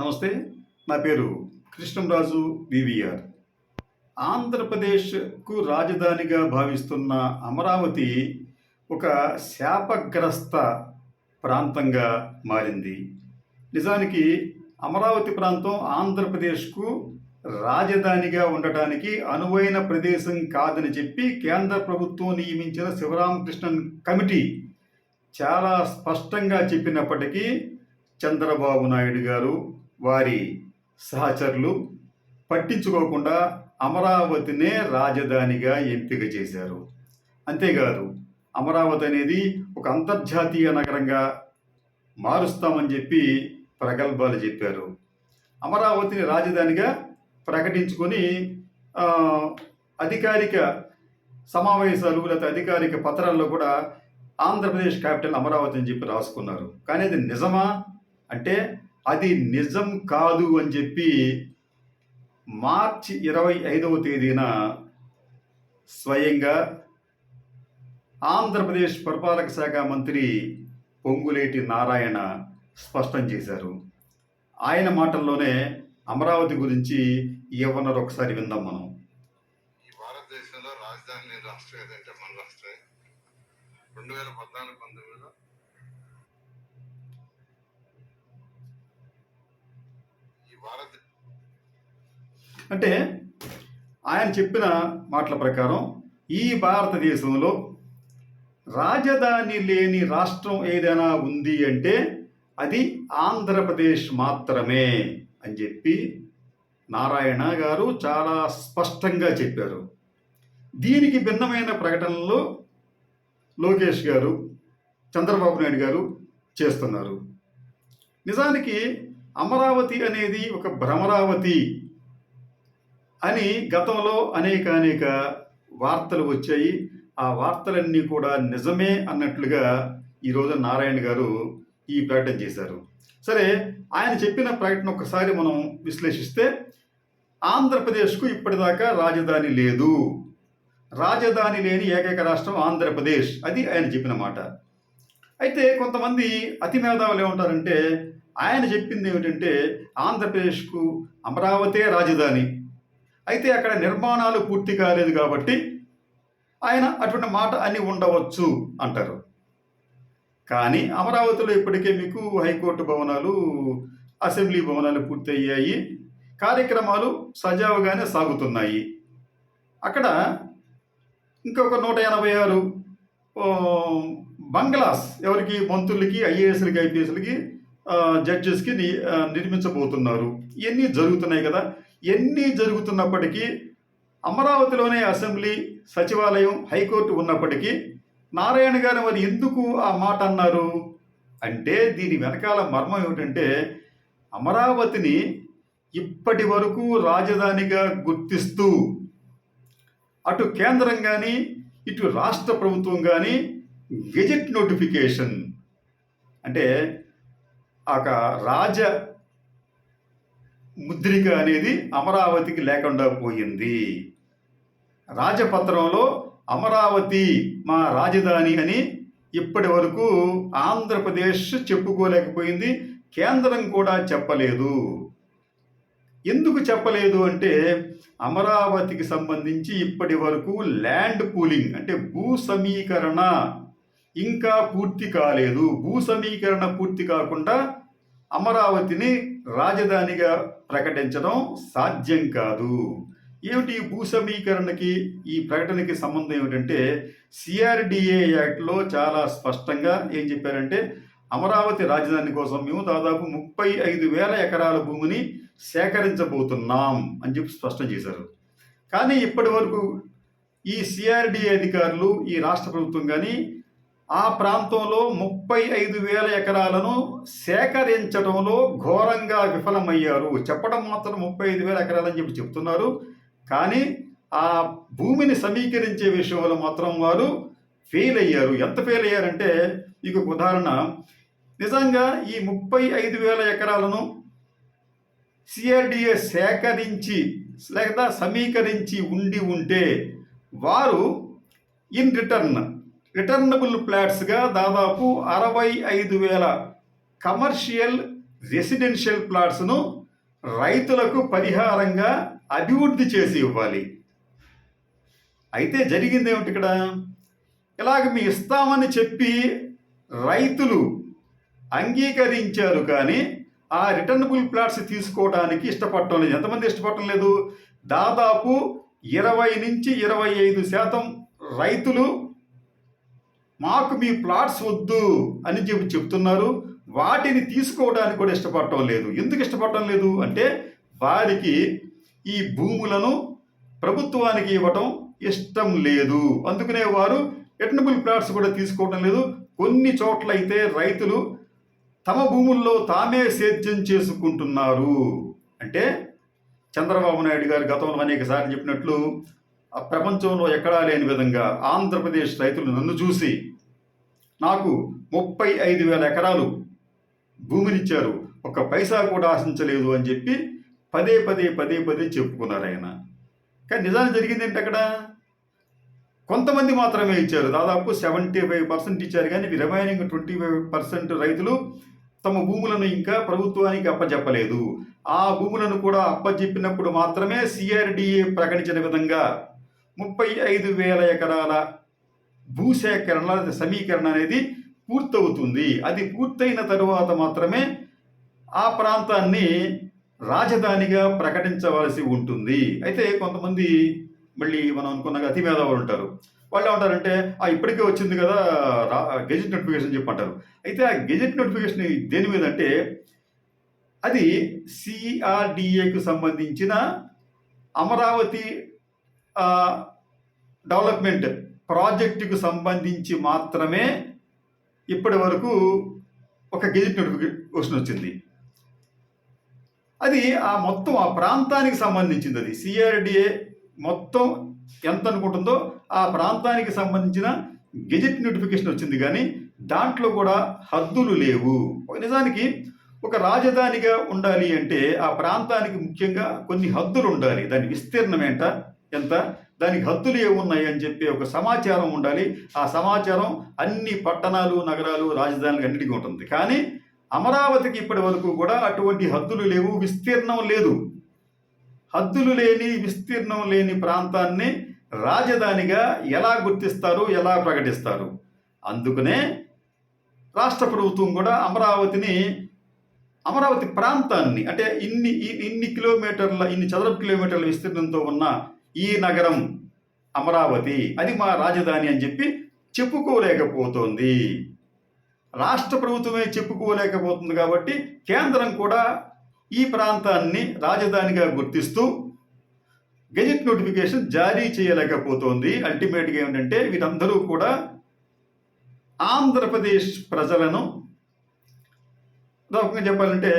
నమస్తే నా పేరు కృష్ణంరాజు వివిఆర్ ఆంధ్రప్రదేశ్కు రాజధానిగా భావిస్తున్న అమరావతి ఒక శాపగ్రస్త ప్రాంతంగా మారింది. నిజానికి అమరావతి ప్రాంతం ఆంధ్రప్రదేశ్కు రాజధానిగా ఉండటానికి అనువైన ప్రదేశం కాదని చెప్పి కేంద్ర ప్రభుత్వం నియమించిన శివరామకృష్ణన్ కమిటీ చాలా స్పష్టంగా చెప్పినప్పటికీ చంద్రబాబు నాయుడు గారు వారి సహచరులు పట్టించుకోకుండా అమరావతినే రాజధానిగా ఎంపిక చేశారు. అంతేకాదు అమరావతి అనేది ఒక అంతర్జాతీయ నగరంగా మారుస్తామని చెప్పి ప్రగల్భాలు చెప్పారు. అమరావతిని రాజధానిగా ప్రకటించుకొని అధికారిక సమావేశాలు లేకపోతే అధికారిక పత్రాల్లో కూడా ఆంధ్రప్రదేశ్ క్యాపిటల్ అమరావతి అని చెప్పి రాసుకున్నారు. కానీ అది నిజమా? అంటే అది నిజం కాదు అని చెప్పి మార్చి ఇరవై ఐదవ తేదీన స్వయంగా ఆంధ్రప్రదేశ్ పరిపాలక శాఖ మంత్రి పొంగులేటి నారాయణ స్పష్టం చేశారు. ఆయన మాటల్లోనే అమరావతి గురించి ఏమన్నారు ఒకసారి విందాం మనం. ఈ భారతదేశంలో రాజధాని రాష్ట్రం ఏదంటే మన రాష్ట్రమే. రెండు వేల పద్నాలుగు పంతొమ్మిదిలో అంటే ఆయన చెప్పిన మాటల ప్రకారం ఈ భారతదేశంలో రాజధాని లేని రాష్ట్రం ఏదైనా ఉంది అంటే అది ఆంధ్రప్రదేశ్ మాత్రమే అని చెప్పి నారాయణ గారు చాలా స్పష్టంగా చెప్పారు. దీనికి భిన్నమైన ప్రకటనలు లోకేష్ గారు చంద్రబాబు నాయుడు గారు చేస్తున్నారు. నిజానికి అమరావతి అనేది ఒక భ్రమరావతి అని గతంలో అనేక అనేక వార్తలు వచ్చాయి. ఆ వార్తలన్నీ కూడా నిజమే అన్నట్లుగా ఈరోజు నారాయణ గారు ఈ ప్రకటన చేశారు. సరే ఆయన చెప్పిన ప్రకటన ఒకసారి మనం విశ్లేషిస్తే ఆంధ్రప్రదేశ్కు ఇప్పటిదాకా రాజధాని లేదు. రాజధాని లేని ఏకైక రాష్ట్రం ఆంధ్రప్రదేశ్ అది ఆయన చెప్పిన మాట. అయితే కొంతమంది అతి మేధావులు ఏమంటారంటే ఆయన చెప్పింది ఏమిటంటే ఆంధ్రప్రదేశ్కు అమరావతే రాజధాని. అయితే అక్కడ నిర్మాణాలు పూర్తి కాలేదు కాబట్టి ఆయన అటువంటి మాట అని ఉండవచ్చు అంటారు. కానీ అమరావతిలో ఇప్పటికే మీకు హైకోర్టు భవనాలు అసెంబ్లీ భవనాలు పూర్తయ్యాయి. కార్యక్రమాలు సజావుగానే సాగుతున్నాయి. అక్కడ ఇంకొక నూట ఎనభై ఆరు బంగ్లాస్ ఎవరికి మంత్రులకి ఐఏఎస్లకి ఐపీఎస్లకి జడ్జెస్కి ని- నిర్మించబోతున్నారు. ఇవన్నీ జరుగుతున్నాయి కదా? ఎన్ని జరుగుతున్నప్పటికీ అమరావతిలోనే అసెంబ్లీ సచివాలయం హైకోర్టు ఉన్నప్పటికీ నారాయణ గారు మరి ఎందుకు ఆ మాట అన్నారు? అంటే దీని వెనకాల మర్మం ఏమిటంటే అమరావతిని ఇప్పటి వరకు రాజధానిగా గుర్తిస్తూ అటు కేంద్రం కానీ ఇటు రాష్ట్ర ప్రభుత్వం కానీ గెజెట్ నోటిఫికేషన్ అంటే ఒక రాజ ముద్రిక అనేది అమరావతికి లేకుండా పోయింది. రాజపత్రంలో అమరావతి మా రాజధాని అని ఇప్పటి వరకు ఆంధ్రప్రదేశ్ చెప్పుకోలేకపోయింది. కేంద్రం కూడా చెప్పలేదు. ఎందుకు చెప్పలేదు అంటే అమరావతికి సంబంధించి ఇప్పటి వరకు ల్యాండ్ పూలింగ్ అంటే భూ సమీకరణ ఇంకా పూర్తి కాలేదు. భూ సమీకరణ పూర్తి కాకుండా అమరావతిని రాజధానిగా ప్రకటించడం సాధ్యం కాదు. ఏమిటి ఈ భూ సమీకరణకి ఈ ప్రకటనకి సంబంధం ఏమిటంటే సిఆర్డిఏ యాక్ట్లో చాలా స్పష్టంగా ఏం చెప్పారంటే అమరావతి రాజధాని కోసం మేము దాదాపు ముప్పై ఐదు వేల ఎకరాల భూమిని సేకరించబోతున్నాం అని చెప్పి స్పష్టం చేశారు. కానీ ఇప్పటి వరకు ఈ సిఆర్డిఏ అధికారులు ఈ రాష్ట్ర ప్రభుత్వం కానీ ఆ ప్రాంతంలో ముప్పై ఐదు వేల ఎకరాలను సేకరించడంలో ఘోరంగా విఫలమయ్యారు. చెప్పడం మాత్రం ముప్పై ఐదు వేల ఎకరాలని చెప్పి చెప్తున్నారు. కానీ ఆ భూమిని సమీకరించే విషయంలో మాత్రం వారు ఫెయిల్ అయ్యారు. ఎంత ఫెయిల్ అయ్యారంటే మీకు ఒక ఉదాహరణ. నిజంగా ఈ ముప్పై ఐదు వేల ఎకరాలను సిఆర్డిఏ సేకరించి లేదా సమీకరించి ఉండి ఉంటే వారు ఇన్ రిటర్న్ రిటర్నబుల్ ప్లాట్స్గా దాదాపు అరవై ఐదు వేల కమర్షియల్ రెసిడెన్షియల్ ప్లాట్స్ను రైతులకు పరిహారంగా అభివృద్ధి చేసి ఇవ్వాలి. అయితే జరిగింది ఏమిటి ఇక్కడ? ఇలాగ మీ ఇస్తామని చెప్పి రైతులు అంగీకరించారు కానీ ఆ రిటర్నబుల్ ప్లాట్స్ తీసుకోవడానికి ఇష్టపడటం లేదు. ఎంతమంది ఇష్టపడటం లేదు? దాదాపు ఇరవై నుంచి ఇరవై ఐదు శాతం రైతులు మాకు మీ ప్లాట్స్ వద్దు అని చెప్పి చెప్తున్నారు. వాటిని తీసుకోవడానికి కూడా ఇష్టపడటం లేదు. ఎందుకు ఇష్టపడటం లేదు? అంటే వారికి ఈ భూములను ప్రభుత్వానికి ఇవ్వటం ఇష్టం లేదు. అందుకనే వారు ఎటనబుల్ ప్లాట్స్ కూడా తీసుకోవటం లేదు. కొన్ని చోట్ల అయితే రైతులు తమ భూముల్లో తామే సేద్యం చేసుకుంటున్నారు. అంటే చంద్రబాబు నాయుడు గారు గతంలో అనేక సార్లు చెప్పినట్లు ప్రపంచంలో ఎక్కడా లేని విధంగా ఆంధ్రప్రదేశ్ రైతులు నన్ను చూసి నాకు ముప్పై ఐదు వేల ఎకరాలు భూమినిచ్చారు. ఒక పైసా కూడా ఆశించలేదు అని చెప్పి పదే పదే పదే పదే చెప్పుకున్నారు ఆయన. కానీ నిజానికి జరిగింది ఏంటి అక్కడ? కొంతమంది మాత్రమే ఇచ్చారు. దాదాపు సెవెంటీ ఫైవ్ పర్సెంట్ ఇచ్చారు. కానీ రిమైనింగ్ ట్వంటీ ఫైవ్ పర్సెంట్ రైతులు తమ భూములను ఇంకా ప్రభుత్వానికి అప్పచెప్పలేదు ఆ భూములను కూడా అప్పచెప్పినప్పుడు మాత్రమే సిఆర్డిఏ ప్రకటించిన విధంగా ముప్పై ఐదు వేల ఎకరాల భూసేకరణ సమీకరణ అనేది పూర్తవుతుంది. అది పూర్తయిన తరువాత మాత్రమే ఆ ప్రాంతాన్ని రాజధానిగా ప్రకటించవలసి ఉంటుంది. అయితే కొంతమంది మళ్ళీ మనం అనుకున్నాక అతి మేధావులు ఉంటారు. వాళ్ళు ఏమంటారంటే ఆ ఇప్పటికే వచ్చింది కదా రా గెజెట్ నోటిఫికేషన్ చెప్పంటారు. అయితే ఆ గెజెట్ నోటిఫికేషన్ దేని మీద అంటే అది సిఆర్డిఏకు సంబంధించిన అమరావతి డెవలప్మెంట్ ప్రాజెక్టుకు సంబంధించి మాత్రమే ఇప్పటి వరకు ఒక గెజిట్ నోటిఫికేషన్ వచ్చింది. అది ఆ మొత్తం ఆ ప్రాంతానికి సంబంధించింది అది. సిఆర్డిఏ మొత్తం ఎంత అనుకుంటుందో ఆ ప్రాంతానికి సంబంధించిన గెజిట్ నోటిఫికేషన్ వచ్చింది కానీ దాంట్లో కూడా హద్దులు లేవు. నిజానికి ఒక రాజధానిగా ఉండాలి అంటే ఆ ప్రాంతానికి ముఖ్యంగా కొన్ని హద్దులు ఉండాలి. దాని విస్తీర్ణం ఏంట? ఎంత? దానికి హద్దులు ఏమున్నాయి అని చెప్పి ఒక సమాచారం ఉండాలి. ఆ సమాచారం అన్ని పట్టణాలు నగరాలు రాజధానులు అన్నిటికీ ఉంటుంది. కానీ అమరావతికి ఇప్పటి వరకు కూడా అటువంటి హద్దులు లేవు విస్తీర్ణం లేదు. హద్దులు లేని విస్తీర్ణం లేని ప్రాంతాన్ని రాజధానిగా ఎలా గుర్తిస్తారు ఎలా ప్రకటిస్తారు? అందుకనే రాష్ట్ర ప్రభుత్వం కూడా అమరావతిని అమరావతి ప్రాంతాన్ని అంటే ఇన్ని ఇన్ని కిలోమీటర్ల ఇన్ని చదరపు కిలోమీటర్ల విస్తీర్ణంతో ఉన్న ఈ నగరం అమరావతి అది మా రాజధాని అని చెప్పి చెప్పుకోలేకపోతోంది. రాష్ట్ర ప్రభుత్వమే చెప్పుకోలేకపోతుంది కాబట్టి కేంద్రం కూడా ఈ ప్రాంతాన్ని రాజధానిగా గుర్తిస్తూ గెజిట్ నోటిఫికేషన్ జారీ చేయలేకపోతోంది. అల్టిమేట్గా ఏమిటంటే వీరందరూ కూడా ఆంధ్రప్రదేశ్ ప్రజలను రకంగా చెప్పాలంటే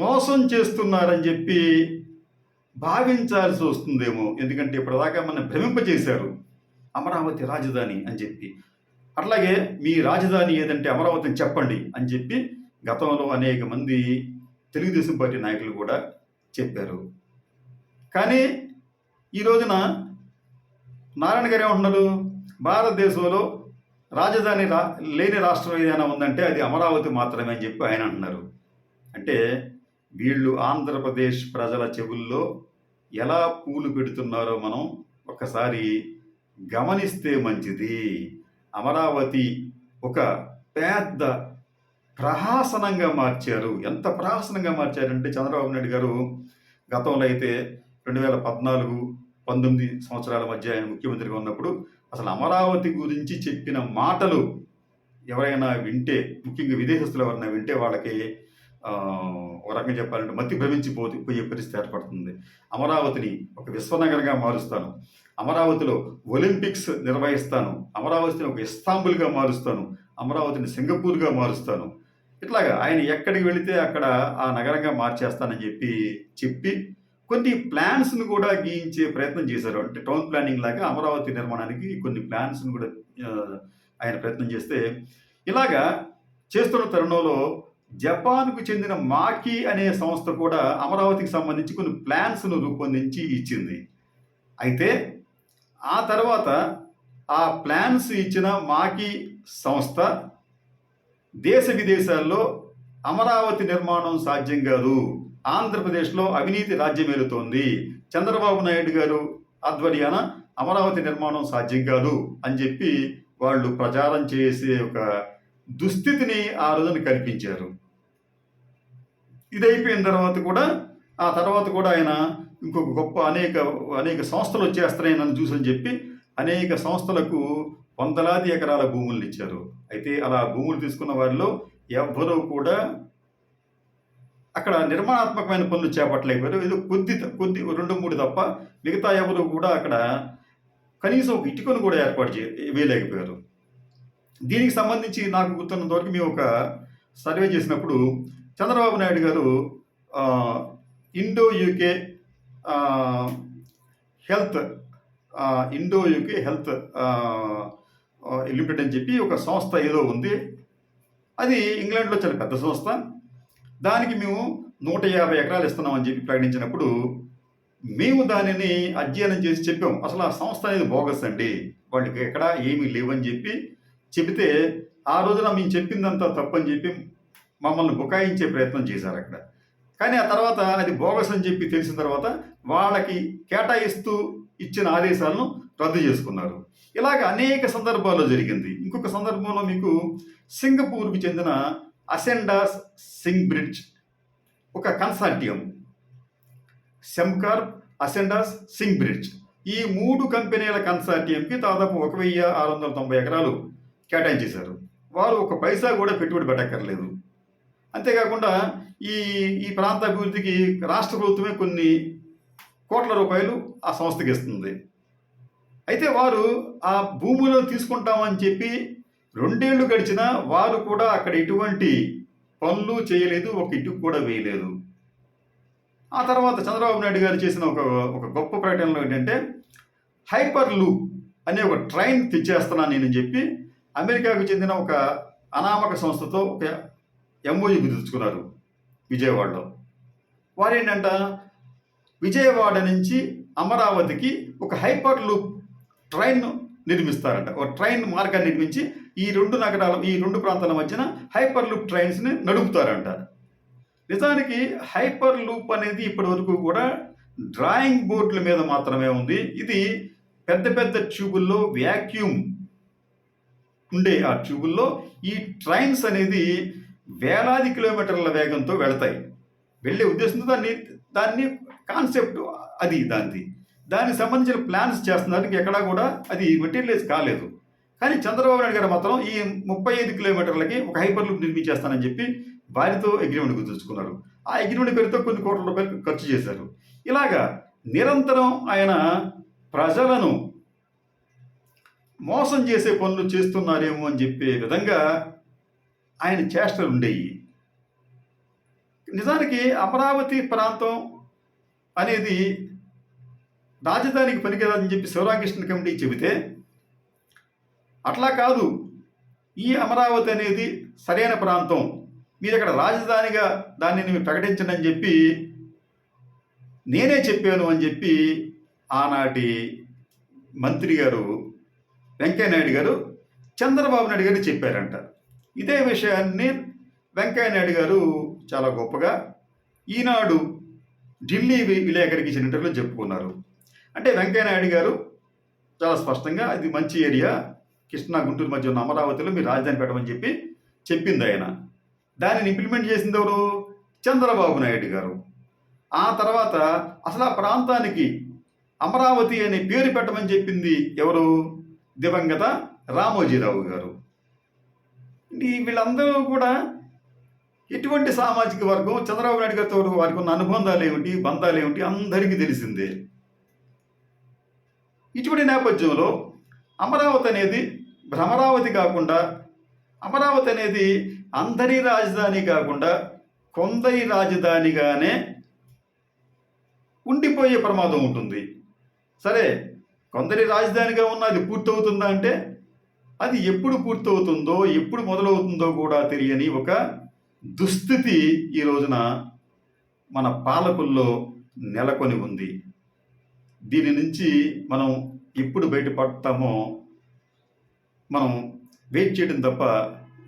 మోసం చేస్తున్నారని చెప్పి భావించాల్సి వస్తుందేమో. ఎందుకంటే ఇప్పటిదాకా మనం భ్రమింపజేశారు అమరావతి రాజధాని అని చెప్పి. అట్లాగే మీ రాజధాని ఏదంటే అమరావతి అని చెప్పండి అని చెప్పి గతంలో అనేక మంది తెలుగుదేశం పార్టీ నాయకులు కూడా చెప్పారు. కానీ ఈ రోజున నారాయణ గారు ఏమంటున్నారు? భారతదేశంలో రాజధాని రా లేని రాష్ట్రం ఏదైనా ఉందంటే అది అమరావతి మాత్రమే అని చెప్పి ఆయన అంటున్నారు. అంటే వీళ్ళు ఆంధ్రప్రదేశ్ ప్రజల చెవుల్లో ఎలా పూలు పెడుతున్నారో మనం ఒకసారి గమనిస్తే మంచిది. అమరావతి ఒక పెద్ద ప్రహాసనంగా మార్చారు. ఎంత ప్రహాసనంగా మార్చారంటే చంద్రబాబు నాయుడు గారు గతంలో అయితే రెండు వేల పద్నాలుగు పంతొమ్మిది సంవత్సరాల మధ్య ఆయన ముఖ్యమంత్రిగా ఉన్నప్పుడు అసలు అమరావతి గురించి చెప్పిన మాటలు ఎవరైనా వింటే ముఖ్యంగా విదేశస్తులు ఎవరైనా వింటే వాళ్ళకి ఒక రకంగా చెప్పాలంటే మతి భ్రమించిపోతే పోయే పరిస్థితి ఏర్పడుతుంది. అమరావతిని ఒక విశ్వనగరంగా మారుస్తాను. అమరావతిలో ఒలింపిక్స్ నిర్వహిస్తాను. అమరావతిని ఒక ఇస్తాంబుల్గా మారుస్తాను. అమరావతిని సింగపూర్గా మారుస్తాను. ఇట్లాగా ఆయన ఎక్కడికి వెళితే అక్కడ ఆ నగరంగా మార్చేస్తానని చెప్పి చెప్పి కొన్ని ప్లాన్స్ను కూడా గీయించే ప్రయత్నం చేశారు. అంటే టౌన్ ప్లానింగ్ లాగా అమరావతి నిర్మాణానికి కొన్ని ప్లాన్స్ను కూడా ఆయన ప్రయత్నం చేస్తే ఇలాగా చేస్తున్న తరుణంలో జపాన్కు చెందిన మాకి అనే సంస్థ కూడా అమరావతికి సంబంధించి కొన్ని ప్లాన్స్ను రూపొందించి ఇచ్చింది. అయితే ఆ తర్వాత ఆ ప్లాన్స్ ఇచ్చిన మాకి సంస్థ దేశ విదేశాల్లో అమరావతి నిర్మాణం సాధ్యం కాదు. ఆంధ్రప్రదేశ్లో అవినీతి రాజ్యమేలుతోంది చంద్రబాబు నాయుడు గారు ఆధ్వర్యాన అమరావతి నిర్మాణం సాధ్యం కాదు అని చెప్పి వాళ్ళు ప్రచారం చేసే ఒక దుస్థితిని ఆ రోజున కల్పించారు. ఇది అయిపోయిన తర్వాత కూడా ఆ తర్వాత కూడా ఆయన ఇంకొక గొప్ప అనేక అనేక సంస్థలు వచ్చేస్తున్నాయి నన్ను చూసని చెప్పి అనేక సంస్థలకు వందలాది ఎకరాల భూములు ఇచ్చారు. అయితే అలా భూములు తీసుకున్న వారిలో ఎవ్వరూ కూడా అక్కడ నిర్మాణాత్మకమైన పనులు చేపట్టలేకపోయారు. ఏదో కొద్ది కొద్ది రెండు మూడు తప్ప మిగతా ఎవరు కూడా అక్కడ కనీసం ఒక ఇటుకను కూడా ఏర్పాటు చే వేయలేకపోయారు. దీనికి సంబంధించి నాకు గుర్తున్నంతవరకు మేము ఒక సర్వే చేసినప్పుడు చంద్రబాబు నాయుడు గారు Indo UK health Indo UK health limited అని చెప్పి ఒక సంస్థ ఏదో ఉంది. అది ఇంగ్లాండ్లో చాలా పెద్ద సంస్థ. దానికి మేము నూట యాభై ఎకరాలు ఇస్తున్నామని చెప్పి ప్రకటించినప్పుడు మేము దానిని అధ్యయనం చేసి చెప్పాం. అసలు ఆ సంస్థ అనేది బోగస్ అండి. వాళ్ళకి ఎక్కడ ఏమీ లేవని చెప్పి చెబితే ఆ రోజున మేము చెప్పిందంతా తప్పని చెప్పి మమ్మల్ని బుకాయించే ప్రయత్నం చేశారు అక్కడ. కానీ ఆ తర్వాత అది బోగస్ అని చెప్పి తెలిసిన తర్వాత వాళ్ళకి కేటాయిస్తూ ఇచ్చిన ఆదేశాలను రద్దు చేసుకున్నారు. ఇలాగ అనేక సందర్భాల్లో జరిగింది. ఇంకొక సందర్భంలో మీకు సింగపూర్కు చెందిన అసెండాస్ సింగ్ బ్రిడ్జ్ ఒక consortium. Sembcorp Ascendas Singbridge ఈ మూడు కంపెనీల కన్సార్టియంకి దాదాపు ఒక వెయ్యి ఆరు వందల తొంభై ఎకరాలు కేటాయించేశారు. వారు ఒక పైసా కూడా పెట్టుబడి పెట్టక్కర్లేదు. అంతేకాకుండా ఈ ఈ ప్రాంత అభివృద్ధికి రాష్ట్ర ప్రభుత్వమే కొన్ని కోట్ల రూపాయలు ఆ సంస్థకి ఇస్తుంది. అయితే వారు ఆ భూములను తీసుకుంటామని చెప్పి రెండేళ్ళు గడిచినా వారు కూడా అక్కడ ఎటువంటి పనులు చేయలేదు ఒక ఇటుకు కూడా వేయలేదు. ఆ తర్వాత చంద్రబాబు నాయుడు గారు చేసిన ఒక ఒక గొప్ప ప్రకటనలో ఏంటంటే హైపర్ లూప్ అనే ఒక ట్రైన్ తెచ్చేస్తున్నాను నేను చెప్పి అమెరికాకు చెందిన ఒక అనామక సంస్థతో ఒక ఎంఓయూ కుదుర్చుకున్నారు విజయవాడలో. వారేంటంట? విజయవాడ నుంచి అమరావతికి ఒక హైపర్ లూప్ ట్రైన్ నిర్మిస్తారంట. ఒక ట్రైన్ మార్గాన్ని నిర్మించి ఈ రెండు నగరాల ఈ రెండు ప్రాంతాల మధ్యన హైపర్ లూప్ ట్రైన్స్ని నడుపుతారంట. నిజానికి హైపర్ లూప్ అనేది ఇప్పటి వరకు కూడా డ్రాయింగ్ బోర్డుల మీద మాత్రమే ఉంది. ఇది పెద్ద పెద్ద ట్యూబుల్లో వ్యాక్యూమ్ ఉండే ఆ ట్యూబుల్లో ఈ ట్రైన్స్ అనేది వేలాది కిలోమీటర్ల వేగంతో వెళతాయి. వెళ్ళే ఉద్దేశంతో దాన్ని దాన్ని కాన్సెప్ట్ అది దానిది. దానికి సంబంధించిన ప్లాన్స్ చేస్తున్నారు. ఎక్కడా కూడా అది మెటీరియలైజ్ కాలేదు. కానీ చంద్రబాబు నాయుడు గారు మాత్రం ఈ ముప్పై ఐదు కిలోమీటర్లకి ఒక హైపర్ లూప్ నిర్మించేస్తానని చెప్పి వారితో అగ్రిమెంట్ కుదుర్చుకున్నారు ఆ అగ్రిమెంట్ పేరుతో కొన్ని కోట్ల రూపాయలు ఖర్చు చేశారు. ఇలాగా నిరంతరం ఆయన ప్రజలను మోసం చేసే పనులు చేస్తున్నారేమో అని చెప్పే విధంగా ఆయన చేష్టలు ఉండేవి నిజానికి అమరావతి ప్రాంతం అనేది రాజధానికి పనికిరాదని చెప్పి శివరామకృష్ణ కమిటీ చెబితే అట్లా కాదు. ఈ అమరావతి అనేది సరైన ప్రాంతం. మీరు అక్కడ రాజధానిగా దానిని ప్రకటించండి అని చెప్పి నేనే చెప్పాను అని చెప్పి ఆనాటి మంత్రి గారు వెంకయ్యనాయుడు గారు చంద్రబాబు నాయుడు గారు చెప్పారంట. ఇదే విషయాన్ని వెంకయ్యనాయుడు గారు చాలా గొప్పగా ఈనాడు ఢిల్లీ విలేకరికి ఇచ్చిన ఇంటర్వ్యూలో చెప్పుకున్నారు. అంటే వెంకయ్యనాయుడు గారు చాలా స్పష్టంగా అది మంచి ఏరియా కృష్ణా గుంటూరు మధ్య ఉన్న అమరావతిలో మీరు రాజధాని పెట్టమని చెప్పి చెప్పింది ఆయన. దానిని ఇంప్లిమెంట్ చేసింది ఎవరు? చంద్రబాబు నాయుడు గారు. ఆ తర్వాత అసలు ఆ ప్రాంతానికి అమరావతి అనే పేరు పెట్టమని చెప్పింది ఎవరు? దివంగత రామోజీరావు గారు. వీళ్ళందరూ కూడా ఎటువంటి సామాజిక వర్గం చంద్రబాబు నాయుడు గారితో వారికి ఉన్న అనుబంధాలు ఏమిటి బంధాలు ఏమిటి అందరికీ తెలిసిందే. ఇటువంటి నేపథ్యంలో అమరావతి అనేది భ్రమరావతి కాకుండా అమరావతి అనేది అందరి రాజధాని కాకుండా కొందరి రాజధానిగానే ఉండిపోయే ప్రమాదం ఉంటుంది. సరే కొందరి రాజధానిగా ఉన్న అది పూర్తవుతుందా అంటే అది ఎప్పుడు పూర్తవుతుందో ఎప్పుడు మొదలవుతుందో కూడా తెలియని ఒక దుస్థితి ఈ రోజున మన పాలకుల్లో నెలకొని ఉంది. దీని నుంచి మనం ఎప్పుడు బయటపడతామో మనం వెయిట్ చేయడం తప్ప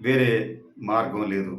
వేరే మార్గం లేదు.